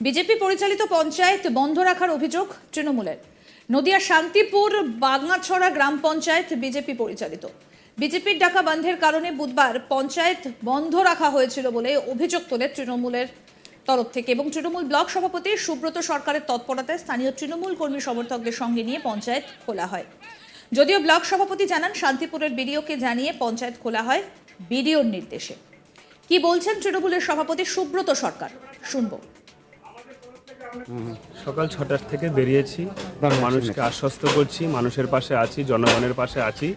BJP পরিচালিত পঞ্চায়েত বন্ধ রাখার অভিযোগ তৃণমূলের। নদিয়া শান্তিপুর বাগনাছড়া গ্রাম পঞ্চায়েত বিজেপি পরিচালিত। বিজেপির ডাকা বন্ধের কারণে বুধবার পঞ্চায়েত বন্ধ রাখা হয়েছিল বলে অভিযোগ তোলে তৃণমূলের তরফ থেকে এবং তৃণমূল ব্লক সভাপতি সুব্রত সরকারের তৎপরতায় স্থানীয় তৃণমূল কর্মী সমর্থকদের সঙ্গে নিয়ে পঞ্চায়েত খোলা হয়। যদিও ব্লক সভাপতি জানান, শান্তিপুরের বিডিওকে জানিয়ে পঞ্চায়েত খোলা হয় বিডিওর নির্দেশে। কি বলছেন তৃণমূলের সভাপতি সুব্রত সরকার? শুনব। সকাল ছটার থেকে বেরিয়েছি। মানুষকে আশ্বস্ত করছি মানুষের পাশে আছি জনগণের পাশে আছি।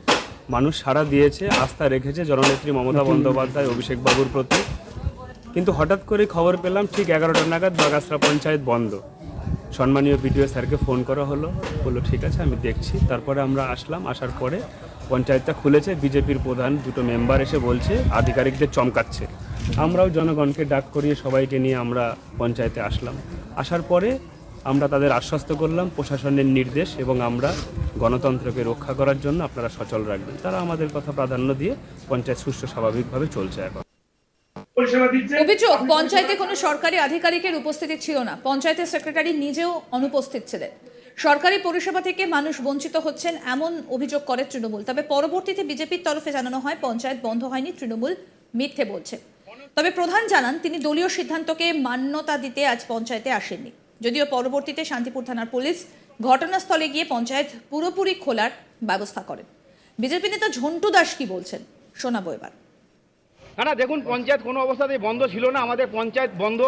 মানুষ সাড়া দিয়েছে আস্থা রেখেছে জননেত্রী মমতা বন্দ্যোপাধ্যায় অভিষেক বাবুর প্রতি। কিন্তু হঠাৎ করে খবর পেলাম ঠিক এগারোটা নাগাদ বাগাসরা পঞ্চায়েত বন্ধ। সম্মানীয় বিডিও স্যারকে ফোন করা হলো বলল ঠিক আছে আমি দেখছি। তারপরে আমরা আসলাম আসার পরে পঞ্চায়েতটা খুলেছে বিজেপির প্রধান দুটো মেম্বার এসে বলছে আধিকারিকদের চমকাচ্ছে। আমরাও জনগণকে ডাক করিয়ে সবাইকে নিয়ে আমরা পঞ্চায়েতে আসলাম। আসার পরে আমরা তাদের আশ্বস্ত করলাম প্রশাসনের নির্দেশ এবং আমরা গণতন্ত্রকে রক্ষা করার জন্য আপনারা সচল রাখবেন। তারা আমাদের কথা প্রাধান্য দিয়ে পঞ্চায়েত সুষ্ঠু স্বাভাবিকভাবে চলছে এখন। অভিযোগ পঞ্চায়েতে কোনো সরকারি আধিকারিকের উপস্থিতি ছিল না। পঞ্চায়েতের সেক্রেটারি নিজেও অনুপস্থিত ছিলেন। সরকারি পরিষেবা থেকে মানুষ বঞ্চিত হচ্ছেন এমন অভিযোগ করে তৃণমূল। তবে পরবর্তীতে বিজেপির তরফে জানানো হয় পঞ্চায়েত বন্ধ হয়নি তৃণমূল মিথ্যে বলছে। তবে প্রধান জানান, তিনি দলীয় সিদ্ধান্তকে মান্যতা দিতে আজ পঞ্চায়েতে আসেননি। যদিও পরবর্তীতে শান্তিপুর থানার পুলিশ ঘটনাস্থলে গিয়ে পঞ্চায়েত পুরোপুরি খোলার ব্যবস্থা করেন। বিজেপি নেতা ঝন্টু দাস কি বলছেন, শোনাবো এবার। না দেখুন, পঞ্চায়েত কোনো অবস্থাতেই বন্ধ ছিল না, আমাদের পঞ্চায়েত বন্ধ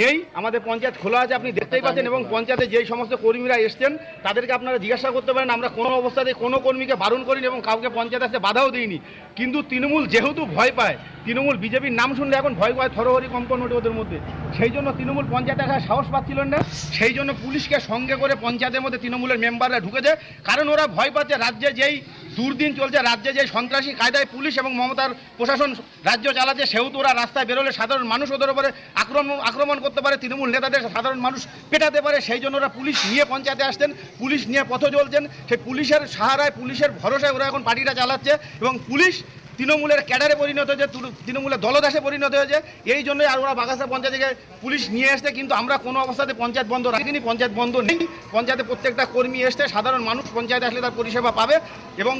নেই, আমাদের পঞ্চায়েত খোলা আছে, আপনি দেখতেই পাচ্ছেন, এবং পঞ্চায়েতে যেই সমস্ত কর্মীরা এসছেন, তাদেরকে আপনারা জিজ্ঞাসা করতে পারেন, আমরা কোনো অবস্থাতে কোনো কর্মীকে বারণ করিনি এবং কাউকে পঞ্চায়েত আসতে বাধাও দিইনি। কিন্তু তৃণমূল যেহেতু ভয় পায়, তৃণমূল বিজেপির নাম শুনলে এখন ভয় পায়, থরহরি কম্পন ওঠে ওদের মধ্যে। সেই জন্য তৃণমূল পঞ্চায়েতে আসার সাহস পাচ্ছিলেন না, সেই জন্য পুলিশকে সঙ্গে করে পঞ্চায়েতের মধ্যে তৃণমূলের মেম্বাররা ঢুকেছে। কারণ ওরা ভয় পাচ্ছে, রাজ্যে যেই দুর্দিন চলছে, রাজ্যে যে সন্ত্রাসী কায়দায় পুলিশ এবং মমতার প্রশাসন রাজ্য চালাচ্ছে সেহেতু ওরা রাস্তায় বেরোলে সাধারণ মানুষ ওদের উপরে আক্রমণ আক্রমণ করতে পারে, তৃণমূল নেতাদের সাধারণ মানুষ পেটাতে পারে, সেই জন্য ওরা পুলিশ নিয়ে পঞ্চায়েতে আসতেন পুলিশ নিয়ে পথ চলছেন, সেই পুলিশের সাহারায়, পুলিশের ভরসায় ওরা এখন পার্টিটা চালাচ্ছে এবং পুলিশ তৃণমূলের ক্যাডারে পরিণত হয়েছে তৃণমূলের দলদাসে পরিণত হয়েছে, এই জন্যই আর ওরা বাগাসা পঞ্চায়েতে পুলিশ নিয়ে আসতে কিন্তু আমরা কোনো অবস্থাতে পঞ্চায়েত বন্ধ রাখিনি পঞ্চায়েত বন্ধ নেই, পঞ্চায়েতে প্রত্যেকটা কর্মী আসতে সাধারণ মানুষ পঞ্চায়েতে আসলে তার পরিষেবা পাবে এবং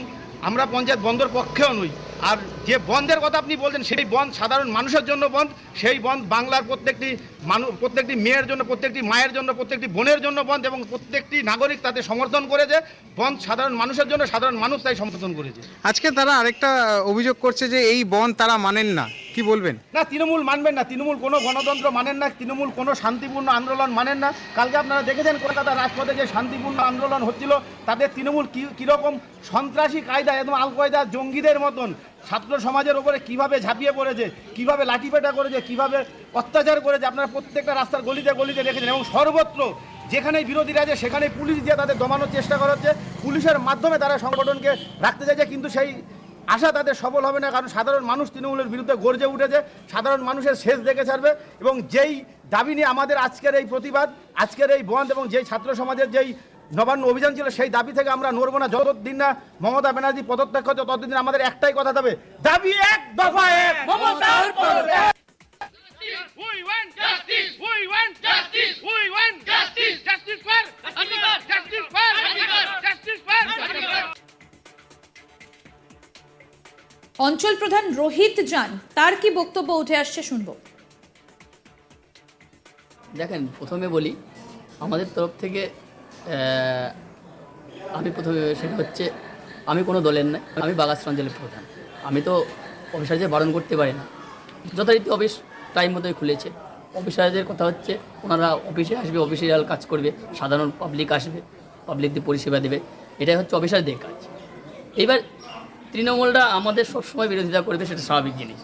আমরা পঞ্চায়েত বন্ধর পক্ষেও নই। আর যে বন্ধের কথা আপনি বলছেন, সেই বন্ধ সাধারণ মানুষের জন্য বন্ধ, সেই বন্ধ বাংলার প্রত্যেকটি মানুষ প্রত্যেকটি মেয়ের জন্য, প্রত্যেকটি মায়ের জন্য, প্রত্যেকটি বোনের জন্য বন্ধ এবং প্রত্যেকটি নাগরিক তাতে সমর্থন করেছে। বন্ধ সাধারণ মানুষের জন্য সাধারণ মানুষ তাই সমর্থন করেছে। আজকে তারা আরেকটা অভিযোগ করছে যে এই বন্ধ তারা মানেন না। কি বলবেন? না, তৃণমূল মানবেন না, তৃণমূল কোনো গণতন্ত্র মানেন না, তৃণমূল কোনো শান্তিপূর্ণ আন্দোলন মানেন না। কালকে আপনারা দেখেছেন কলকাতা রাজপথে যে শান্তিপূর্ণ আন্দোলন হচ্ছিল তাদের তৃণমূল কী, কীরকম সন্ত্রাসী কায়দা একদম আল কয়দা জঙ্গিদের মতন ছাত্র সমাজের ওপরে কীভাবে ঝাঁপিয়ে পড়েছে, কীভাবে লাঠিপেটা করেছে, কীভাবে অত্যাচার করেছে, আপনারা প্রত্যেকটা রাস্তার গলিতে গলিতে দেখেছেন। এবং সর্বত্র যেখানেই বিরোধীরা আছে সেখানেই পুলিশ দিয়ে তাদের দমানোর চেষ্টা করা হচ্ছে। পুলিশের মাধ্যমে তারা সংগঠনকে রাখতে চাইছে, কিন্তু সেই আশা তাদের সফল হবে না কারণ সাধারণ মানুষ তৃণমূলের বিরুদ্ধে গর্জে উঠেছে সাধারণ মানুষের শেষ দেখে ছাড়বে এবং যেই দাবি নিয়ে আমাদের আজকের এই প্রতিবাদ আজকের এই বন্ধ এবং যেই ছাত্র সমাজের যেই নবান্ন অভিযান ছিল সেই দাবি থেকে আমরা নড়বো না যতদিন না মমতা ব্যানার্জি পদত্যাগ হচ্ছে ততদিন আমাদের একটাই কথা থাকবে দাবি এক দফা এক মমতার We want justice! We want justice! We want অঞ্চল প্রধান রোহিত জান, তার কি বক্তব্য উঠে আসছে শুনব। দেখেন, প্রথমে বলি, আমাদের তরফ থেকে আমি প্রথমে সেটা হচ্ছে, আমি কোনো দলের নয়, আমি বাগাসরা অঞ্চলের প্রধান। আমি তো অফিসারদের বারণ করতে পারি না, যথারীতি অফিস টাইম মতোই খুলেছে। অফিসারদের কথা হচ্ছে, ওনারা অফিসে আসবে অফিসিয়াল কাজ করবে, সাধারণ পাবলিক আসবে পাবলিকদের পরিষেবা দেবে, এটাই হচ্ছে অফিসারদের কাজ। এবার তৃণমূলরা আমাদের সবসময় বিরোধিতা করবে, সেটা স্বাভাবিক জিনিস।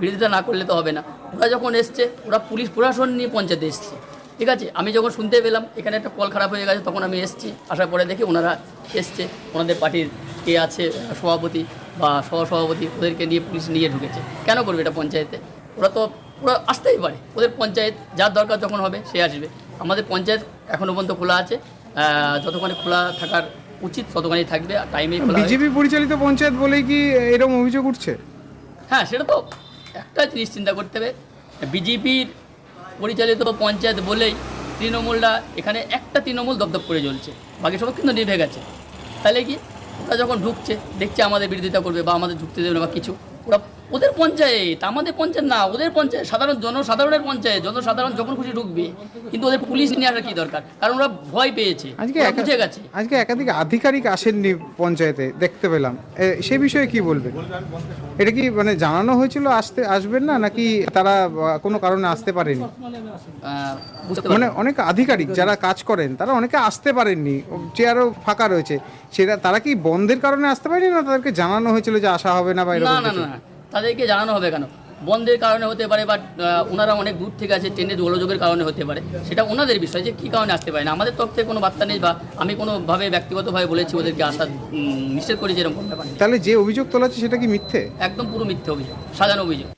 বিরোধিতা না করলে তো হবে না। ওরা যখন এসছে, ওরা পুলিশ প্রশাসন নিয়ে পঞ্চায়েতে এসছে। ঠিক আছে? আমি যখন শুনতে পেলাম, এখানে একটা কল খারাপ হয়ে গেছে, তখন আমি এসছি। আসার পরে দেখি ওনারা এসছে। ওনাদের পার্টির কে আছে সভাপতি বা সহসভাপতি, ওদেরকে নিয়ে পুলিশ নিয়ে ঢুকেছে। কেন করবে এটা পঞ্চায়েতে? ওরা তো, ওরা আসতেই পারে। ওদের পঞ্চায়েত, যার দরকার যখন হবে, সে আসবে। আমাদের পঞ্চায়েত এখনও পর্যন্ত খোলা আছে। যতক্ষণে খোলা থাকার উচিত ততক্ষণই থাকবে আর হবে। বিজেপি পরিচালিত পঞ্চায়েত বলেই কি এরকম অভিযোগ উঠছে? হ্যাঁ সেটা তো একটা জিনিস চিন্তা করতে হবে। বিজেপির পরিচালিত পঞ্চায়েত বলেই তৃণমূলরা এখানে একটা তৃণমূল দপদপ করে চলছে বাকি সব কিন্তু নিভে গেছে তাহলে কি? ওরা যখন ঢুকছে দেখছে আমাদের বিরোধিতা করবে বা আমাদের ঢুকতে দেবে না বা কিছু ওরা ওদের পঞ্চায়েত আমাদের পঞ্চায়েত না ওদের পঞ্চায়েত সাধারণ জনসাধারণের পঞ্চায়েত জনসাধারণ যখন খুশি ঢুকবে কিন্তু ওদের পুলিশ নিয়ে আসার কি দরকার? কারণ ওরা ভয় পেয়েছে আজকে বুঝে গেছে। আজকে একাধিক আধিকারিক আসেননি পঞ্চায়েতে দেখতে পেলাম। সে বিষয়ে কি বলবেন? এটা কি মানে জানানো হয়েছিল আসতে আসবেন না নাকি তারা কোনো কারণে আসতে পারেনি? মানে অনেক আধিকারিক যারা কাজ করেন তারা অনেকে আসতে পারেননি চেয়ারও ফাঁকা রয়েছে। সেটা তারা কি বন্ধের কারণে আসতে পারেনি না তাদেরকে জানানো হয়েছিল যে আসা হবে না বা এরকম না? না। তাদেরকে জানানো হবে কেন? বন্ধের কারণে হতে পারে বা ওনারা অনেক দূর থেকে আছে ট্রেনের গোলযোগের কারণে হতে পারে। সেটা ওনাদের বিষয় যে কী কারণে আসতে পারে না। আমাদের তরফ থেকে কোনো বার্তা নেই বা আমি কোনোভাবে ব্যক্তিগতভাবে বলেছি ওদেরকে আসা নিষেধ করেছি এরকম ব্যাপার নেই। তাহলে যে অভিযোগ তোলা হচ্ছে সেটা কি মিথ্যে? একদম পুরো মিথ্যে অভিযোগ সাজানো অভিযোগ।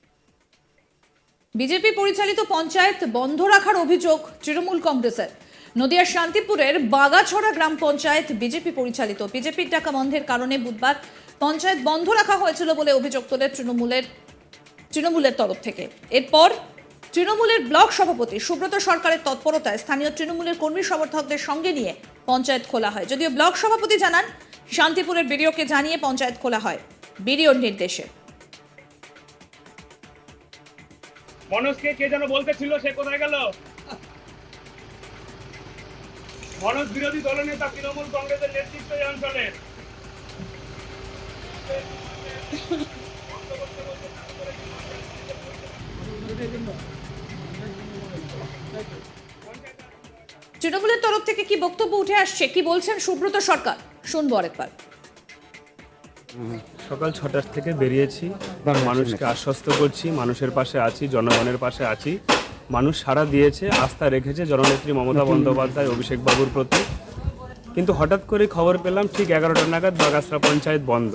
বিজেপি পরিচালিত পঞ্চায়েত বন্ধ রাখার অভিযোগ তৃণমূল কংগ্রেসের। নদিয়ার শান্তিপুরের বাগাছড়া গ্রাম পঞ্চায়েত বিজেপি পরিচালিত। বিজেপির টাকা বন্ধের কারণে বুধবার পঞ্চায়েত বন্ধ রাখা হয়েছিল বলে অভিযোগ তোলে তৃণমূলের তৃণমূলের তরফ থেকে। এরপর তৃণমূলের ব্লক সভাপতি সুব্রত সরকারের তৎপরতায় স্থানীয় তৃণমূলের কর্মী সমর্থকদের সঙ্গে নিয়ে পঞ্চায়েত খোলা হয়। যদিও ব্লক সভাপতি জানান, শান্তিপুরের বিডিওকে জানিয়ে পঞ্চায়েত খোলা হয়। বিডিওর নির্দেশে। মনোজকে কে যেন বলতে ছিল সে কোথায় গেল? মনোজ বিরোধী দলনেতা তৃণমূল কংগ্রেসের নেতৃত্ব এই অঞ্চলের। তৃণমূলের তরফ থেকে কি বক্তব্য উঠে আসছে? কি বলছেন সুব্রত সরকার? শুনব আরেকবার। সকাল ছটার থেকে বেরিয়েছি মানুষকে আশ্বস্ত করছি মানুষের পাশে আছি জনগণের পাশে আছি। মানুষ সাড়া দিয়েছে আস্থা রেখেছে জননেত্রী মমতা বন্দ্যোপাধ্যায় অভিষেক বাবুর প্রতি। কিন্তু হঠাৎ করে খবর পেলাম ঠিক এগারোটা নাগাদ বাগাসরা পঞ্চায়েত বন্ধ।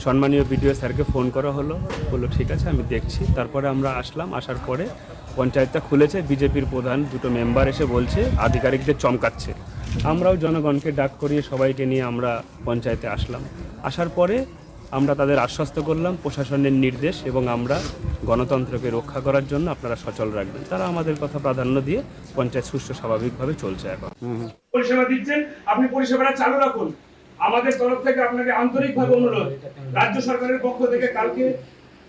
সম্মানীয় বিডিও স্যারকে ফোন করা হলো। বলল, ঠিক আছে, আমি দেখছি। তারপরে আমরা আসলাম, আসার পরে পঞ্চায়েতটা খুলেছে, বিজেপির প্রধান দুটো মেম্বার এসে বলছে, আধিকারিকদের চমকাচ্ছে। আমরাও জনগণকে ডাক করিয়ে সবাইকে নিয়ে আমরা পঞ্চায়েতে আসলাম। আসার পরে আমরা তাদের আশ্বস্ত করলাম প্রশাসনের নির্দেশ এবং আমরা গণতন্ত্রকে রক্ষা করার জন্য আপনারা সচল রাখবেন। তারা আমাদের কথা প্রাধান্য দিয়ে পঞ্চায়েত সুষ্ঠু স্বাভাবিকভাবে চলছে এখন। পরিষেবা দিচ্ছেন, আপনি পরিষেবাটা চালু রাখুন। আমাদের তরফ থেকে আপনাকে আন্তরিকভাবে অনুরোধ। রাজ্য সরকারের পক্ষ থেকে কালকে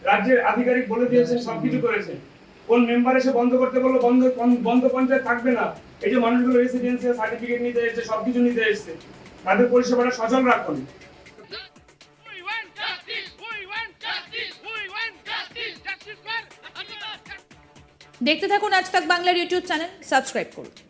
রাজ্যের আধিকারিক বলে দিয়েছেন সবকিছু করেছেন। কোন মেম্বার এসে বন্ধ করতে বলল বন্ধ বন্ধ পঞ্চায়েত থাকবে না। এই যে মানুষগুলো রেসিডেন্সিয়াল সার্টিফিকেট নিতে এসেছে সবকিছু নিতে এসেছে। তাদের পরিষেবাটা সচল রাখুন. দেখতে থাকুন আজ তাক বাংলার ইউটিউব চ্যানেল সাবস্ক্রাইব করুন।